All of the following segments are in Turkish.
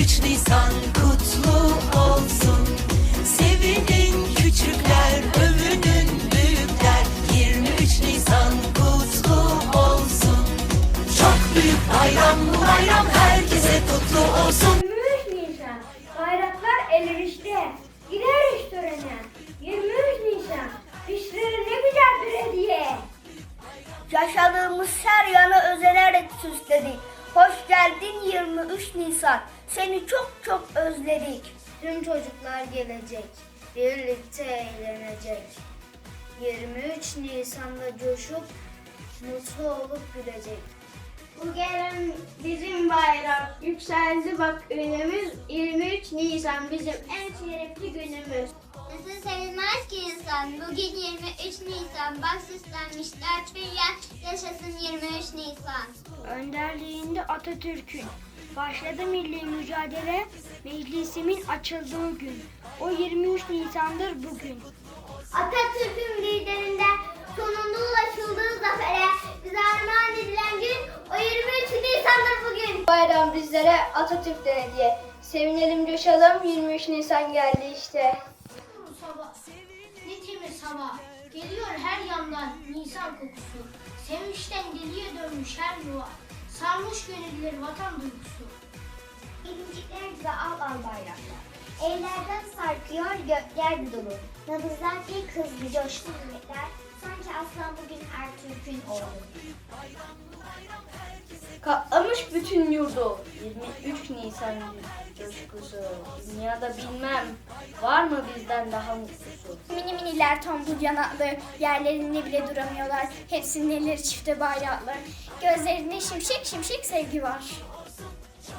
23 Nisan kutlu olsun Sevinin küçükler, övünün büyükler 23 Nisan kutlu olsun Çok büyük bayram bu bayram herkese kutlu olsun 23 Nisan. Bayraklar elverişte. Gideriz törene. 23 Nisan. Pişleri ne güzel bir hediye. Yaşadığımız her yanı özenerek süsledik. Hoş geldin 23 Nisan. Seni çok çok özledik. Tüm çocuklar gelecek. Birlikte eğlenecek. 23 Nisan'da coşup mutlu olup gülecek. Bu gelen bizim bayram. Yükseldi bak önümüz. 23 Nisan bizim en şerefli günümüz. Nasıl sevilmez ki insan? Bugün 23 Nisan. Bak süslenmiş dört bir yan. Yaşasın 23 Nisan. Önderliğinde Atatürk'ün başladı milli mücadele, meclisimin açıldığı gün. O 23 Nisan'dır bugün. Atatürk'ün liderinden sonunda ulaşıldığı zafere bize armağan edilen gün o 23 Nisan'dır bugün. Bayram bizlere Atatürk'ten hediye. Sevinelim coşalım 23 Nisan geldi işte. sabah, ne temiz hava. Geliyor her yandan Nisan kokusu. Sevinçten geriye dönmüş her yuva. Gönülleri vatan duygusu. İncikler gibi al al bayraklar. Evlerden sarkıyor gökler dolu. Nabızlar bir kız bir coşkun yürekler. Sanki aslan bugün Ertürk'ün oğlu. Katlamış bütün yurdu 23 Nisan coşkusu Dünyada bilmem var mı bizden daha mutlusu Mini miniler tombul yanaklı, yerlerinde bile duramıyorlar. Hepsinin elleri çifte bayraklı. Gözlerinde şimşek şimşek sevgi var.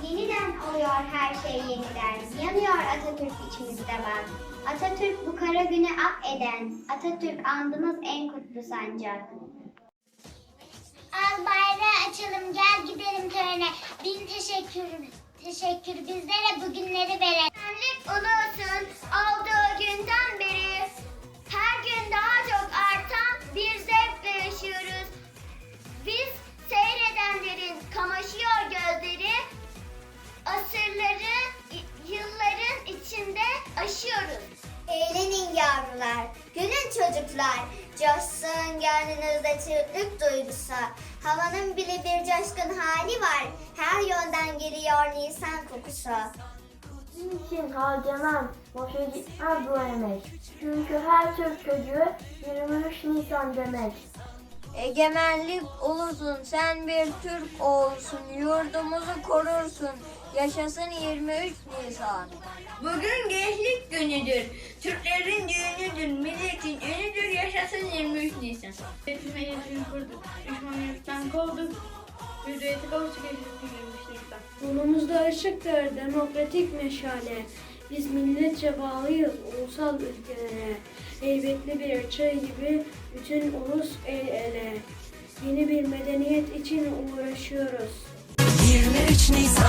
Yeniden oluyor her şey yeniden. Yanıyor Atatürk içimizde bak. Atatürk bu kara günü ak eden. Atatürk andımız en kutlu sancak. Al bayrağı açalım gel gidelim törene. Bin teşekkür teşekkür bizlere bugünleri veren. Senlik ulusun olduğu günden beri her gün daha çok artan bir zevkle yaşıyoruz. Biz seyredenlerin kamaşıyor gözleri, asırları, yılların içinde aşıyoruz. Eğlenin yavrular, çocuklar, coşsun gönlünüzde Türklük duygusu. Havanın bile bir coşkun hali var, her yönden geliyor Nisan kokusu. için harcanan boşa gitmez bu emek. Çünkü her Türk çocuğu 23 Nisan demek. Egemenlik ulusun sen bir Türk oğulsun Yurdumuzu korursun Yaşasın 23 Nisan Bugün gençlik günüdür. Türklerin düğünüdür. Milletin ünüdür. Yaşasın 23 Nisan. Üretime yetkin kurduk. Düşmanlıktan kovduk. Hürriyeti kavuştuk yaşasın 23 Nisan. Yolumuzda ışıktır demokratik meşale. Biz milletçe bağlıyız ulusal ülkelere. Heybetli bir çay gibi bütün ulus el ele. Yeni bir medeniyet için uğraşıyoruz. 23 Nisan kutlu olsun 23 Nisan